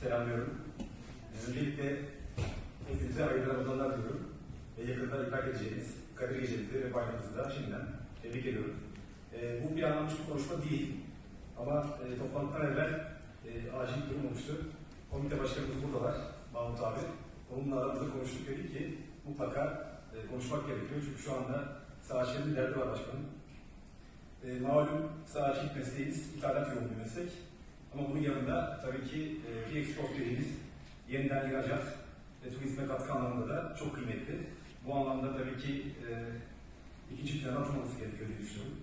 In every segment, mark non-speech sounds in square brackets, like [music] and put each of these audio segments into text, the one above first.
selamlıyorum. Öncelikle hepinize hayırlı Ramazanlar diliyorum. Ve yakında idrak edeceğiniz Kadir Gecenizi ve bayramınızı da şimdiden tebrik ediyorum. Ee, bu bir anlamcı bir konuşma değil. Ama e, toplantıdan evvel e, acil bir durum olmuştu. Komite başkanımız buradalar, Mahmut abi. Onunla aramızda konuştuk dedik ki mutlaka e, konuşmak gerekiyor. Çünkü şu anda sağaçların bir derdi var başkanım. E, malum sağaçlık mesleğimiz ithalat yoğun bir meslek. Ama bunun yanında tabii ki e, bir export dediğimiz yeniden ihracat ve turizme katkı anlamında da çok kıymetli. Bu anlamda tabii ki e, ikinci plana atılması gerekiyor diye düşünüyorum.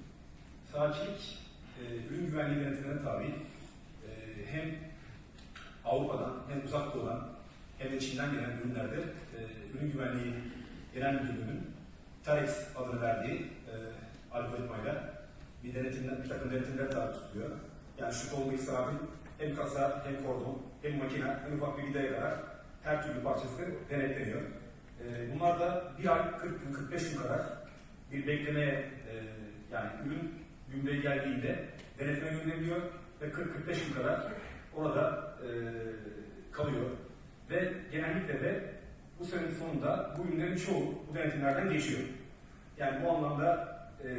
Sağaçlık e, ürün güvenliği denetimine tabi. E, hem Avrupa'dan hem uzak doğudan hem de Çin'den gelen ürünlerde e, ürün güvenliği genel müdürlüğünün TAREX adını verdiği e, algoritmayla bir denetimler, bir takım denetimler tabi tutuluyor. Yani şu kolu israfın hem kasa hem kordon hem makine hem ufak bir vidaya kadar her türlü parçası denetleniyor. E, bunlar da bir ay 40 gün 45 gün kadar bir beklemeye e, yani ürün gümrüğe geldiğinde denetime gönderiliyor ve 40-45 gün kadar orada e, kalıyor. Ve genellikle de bu senenin sonunda bu ürünlerin çoğu bu denetimlerden geçiyor. Yani bu anlamda e,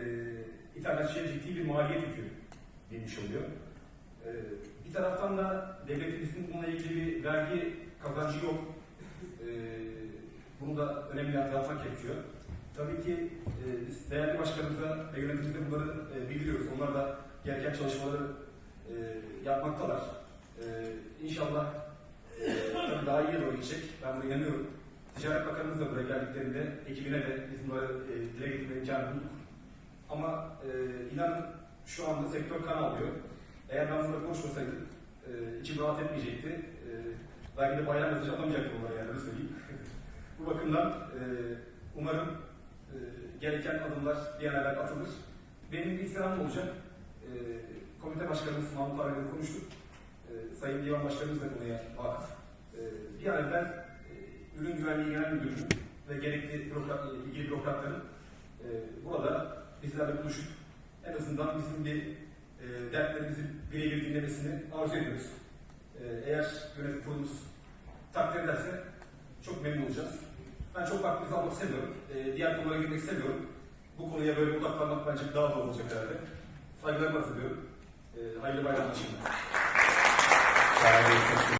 ithalatçıya ciddi bir maliyet yükü binmiş oluyor. E, bir taraftan da devletimizin bununla ilgili bir vergi kazancı yok. E, bunu da önemli hatırlatmak gerekiyor. Tabii ki e, biz değerli başkanımıza ve yönetimimize bunları e, bildiriyoruz. Onlar da gereken çalışmaları e, yapmaktalar. E, inşallah e, tabii daha iyi doğru gidecek. Ben buna inanıyorum. Ticaret Bakanımız da buraya geldiklerinde ekibine de biz bunları e, dile getirme imkanı bulduk. Ama e, inanın şu anda sektör kan alıyor. Eğer ben burada konuşmasaydım e, içim rahat etmeyecekti. E, belki de bayram mesajı atamayacaktım onlara yani öyle söyleyeyim. [laughs] Bu bakımdan e, umarım e, gereken adımlar bir an evvel atılır. Benim bir istirham olacak. E, komite başkanımız Mahmut abiyle konuştuk. E, Sayın Divan Başkanımız da konuya vakıf. E, bir an evvel e, ürün güvenliği genel müdürlüğü ve gerekli bürokrat, ilgili bürokratların e, burada bizlerle buluşup en azından bizim bir e, dertlerimizi birebir dinlemesini arzu ediyoruz. E, eğer yönetim kurulumuz takdir ederse çok memnun olacağız. Ben çok vaktinizi almak istemiyorum. E, diğer konulara girmek istemiyorum. Bu konuya böyle odaklanmak bence daha doğru olacak herhalde. Saygılarımı arz ediyorum. E, hayırlı bayramlar şimdi.